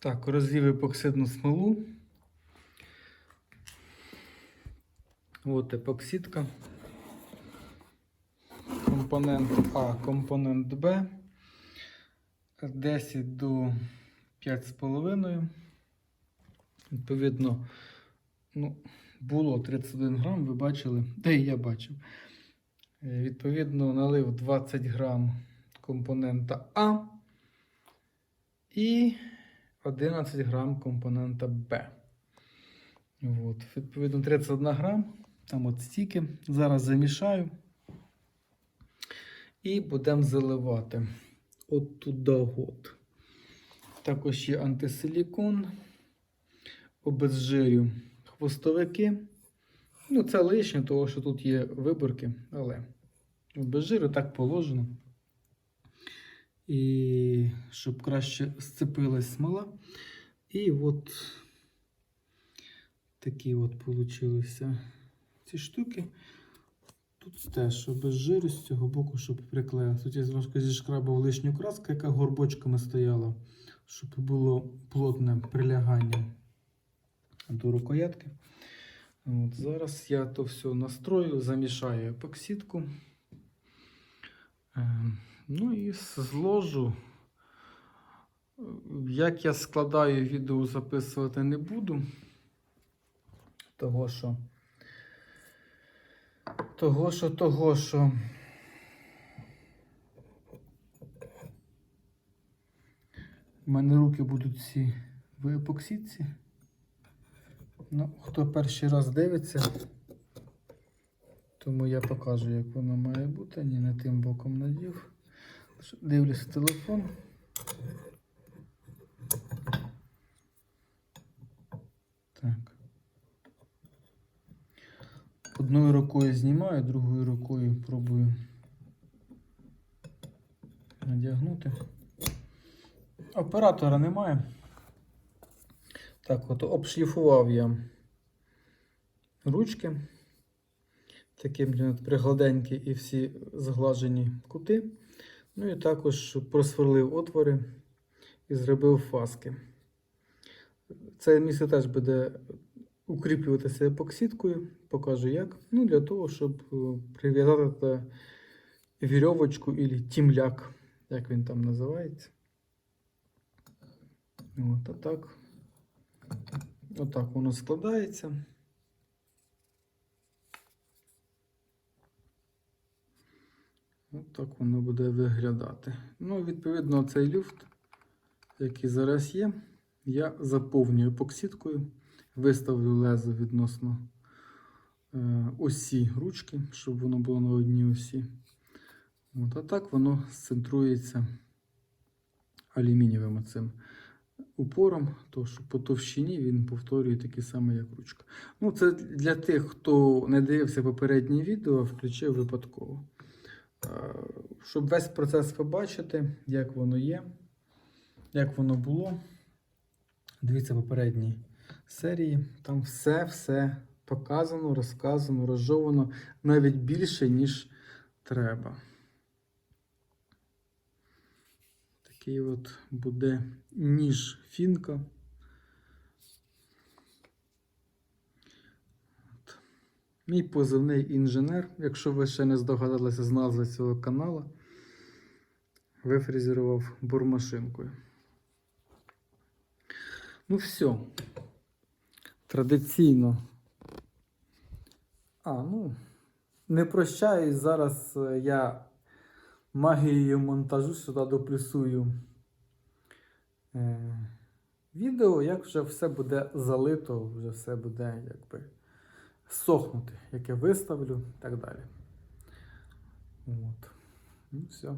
Так, розвів епоксидну смолу. От епоксидка. Компонент А, компонент Б. 10 до 5,5. Відповідно, ну, було 31 грам, ви бачили, і я бачив. Е, Відповідно, налив 20 грам компонента А і 11 грам компонента Б. От, відповідно, 31 грам. Там от стільки. Зараз замішаю. І будемо заливати от туди. От. Також є антисилікон, обезжирю хвостовики. Ну, це лишнє, тому що тут є виборки, але обезжирю так положено. І щоб краще сцепилась смола. І от такі от получилися ці штуки. Тут теж без жиру з цього боку, щоб приклеїлося. Тут я трошки зішкрабав лишню краску, яка горбочками стояла, щоб було плотне прилягання до рукоятки. От, зараз я то все настрою, замішаю епоксидку. Е, ну і зложу. Як я складаю відео, записувати не буду. Того що. Того що, того що. У мене руки будуть всі в епоксидці. Ну, хто перший раз дивиться, тому я покажу, як воно має бути. Ні, не тим боком надів. Дивлюся телефон. Так. Одною рукою знімаю, другою рукою пробую надягнути. Оператора немає. Так, от обшліфував я ручки. Таким пригладенькі і всі зглажені кути. Ну і також просверлив отвори і зробив фаски. Це місце теж буде укріплюватися епоксидкою, покажу як. Ну, для того, щоб е, прив'язати вірьовочку або тімляк, як він там називається. От, отак. Отак воно складається. Отак воно буде виглядати. Ну, відповідно, цей люфт, який зараз є, я заповнюю епоксидкою, виставлю лезо відносно е, осі ручки, щоб воно було на одній осі. От, а так воно центрується алюмінієвим цим упором, то що по товщині він повторює таке саме, як ручка. Ну, це для тих, хто не дивився попереднє відео, включив випадково. Е, Щоб весь процес побачити, як воно є, як воно було. Дивіться попередні серії. Там все-все показано, розказано, розжовано навіть більше, ніж треба. Такий от буде ніж фінка. Мій позивний інженер, якщо ви ще не здогадалися з назви цього каналу, вифрезерував бурмашинкою. Ну, все. Традиційно. А, ну, не прощаюсь. Зараз е, я магією монтажу сюди доплюсую е, відео, як вже все буде залито, вже все буде якби сохнути, як я виставлю і так далі. От. Ну, все.